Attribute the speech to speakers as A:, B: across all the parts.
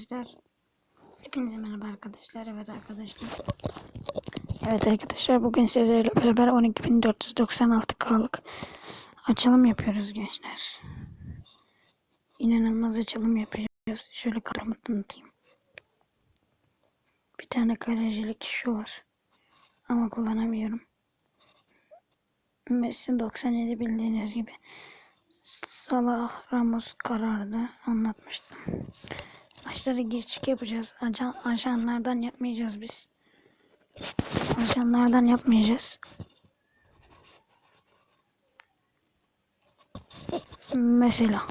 A: arkadaşlar. Hepinize merhaba arkadaşlar. Evet arkadaşlar. Evet arkadaşlar bugün sizlerle beraber 12.496K'lık açılım yapıyoruz gençler. İnanılmaz açılım yapacağız. Şöyle karamı tanıtayım. Bir tane kalecilik şu var. Ama kullanamıyorum. Messi 97 bildiğiniz gibi. Salah Ramos karardı. Anlatmıştım. Maçları gir çık yapacağız. Ajan, ajanlardan yapmayacağız biz. Ajanlardan yapmayacağız. Mesela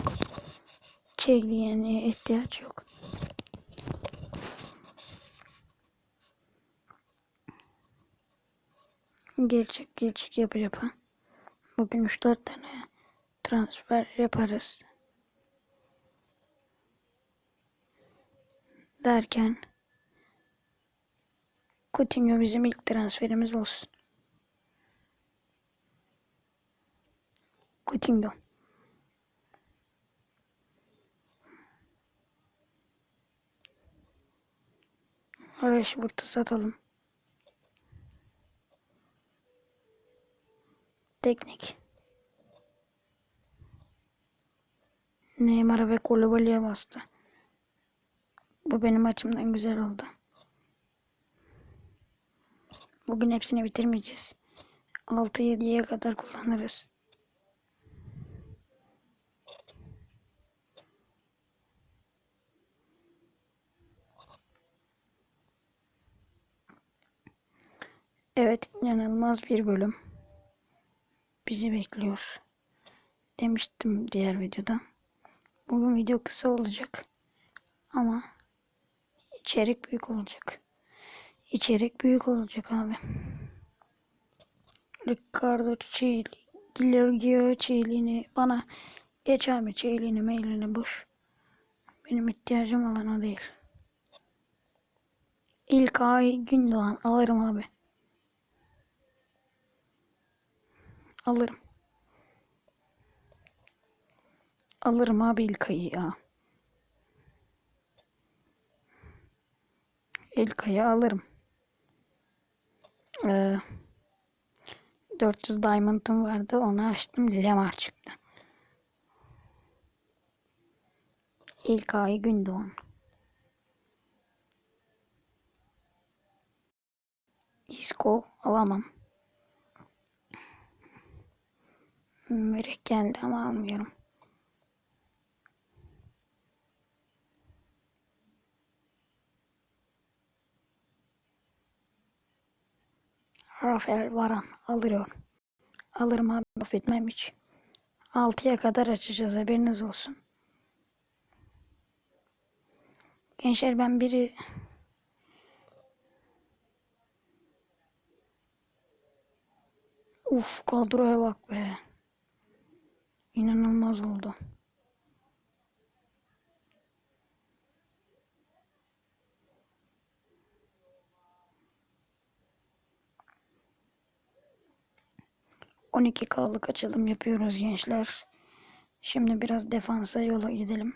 A: çekliğine ihtiyaç yok. Gerçek gerçek yapı yapı. Bugün 3-4 tane transfer yaparız. Derken Coutinho bizim ilk transferimiz olsun. Coutinho. Rashford'u satalım. Teknik. Neymar ve Koulibaly'e bastı. Bu benim açımdan güzel oldu. Bugün hepsini bitirmeyeceğiz. 6-7'ye kadar kullanırız. Evet, inanılmaz bir bölüm bizi bekliyor. Demiştim diğer videoda. Bugün video kısa olacak. Ama içerik büyük olacak. İçerik büyük olacak abi. Ricardo Çiğli, Giorgio Çiğli'ni bana geç abi Çiğli'ni mailini boş. Benim ihtiyacım olan o değil. İlk ay Gündoğan alırım abi. Alırım. Alırım abi ilk ayı ya. İlk ayı alırım. Ee, 400 diamond'ım vardı. Onu açtım. Lemar çıktı. İlk ay Gündoğan. Isco alamam. Mürek ama almıyorum. Rafael Varan alıyorum. Alırım abi affetmem hiç. 6'ya kadar açacağız haberiniz olsun. Gençler ben biri Uf kadroya bak be. İnanılmaz oldu. On iki K'lık açılım yapıyoruz gençler. Şimdi biraz defansa yola gidelim.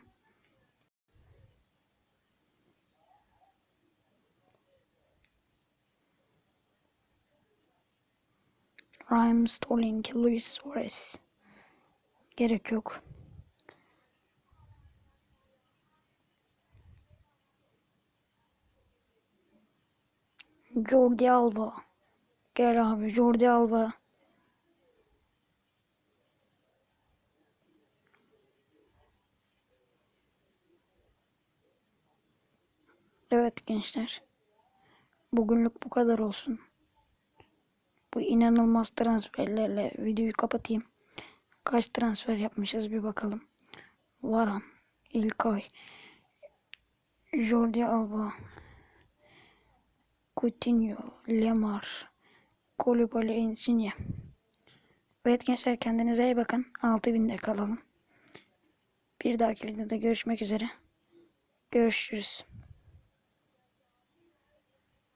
A: Raheem Sterling, Luis Suarez. Gerek yok. Jordi Alba. Gel abi Jordi Alba. Evet gençler. Bugünlük bu kadar olsun. Bu inanılmaz transferlerle videoyu kapatayım. Kaç transfer yapmışız bir bakalım. Varan, İlkay, Jordi Alba, Coutinho, Lemar, Koulibaly, Insigne. Evet gençler kendinize iyi bakın. 6000'de kalalım. Bir dahaki videoda görüşmek üzere. Görüşürüz.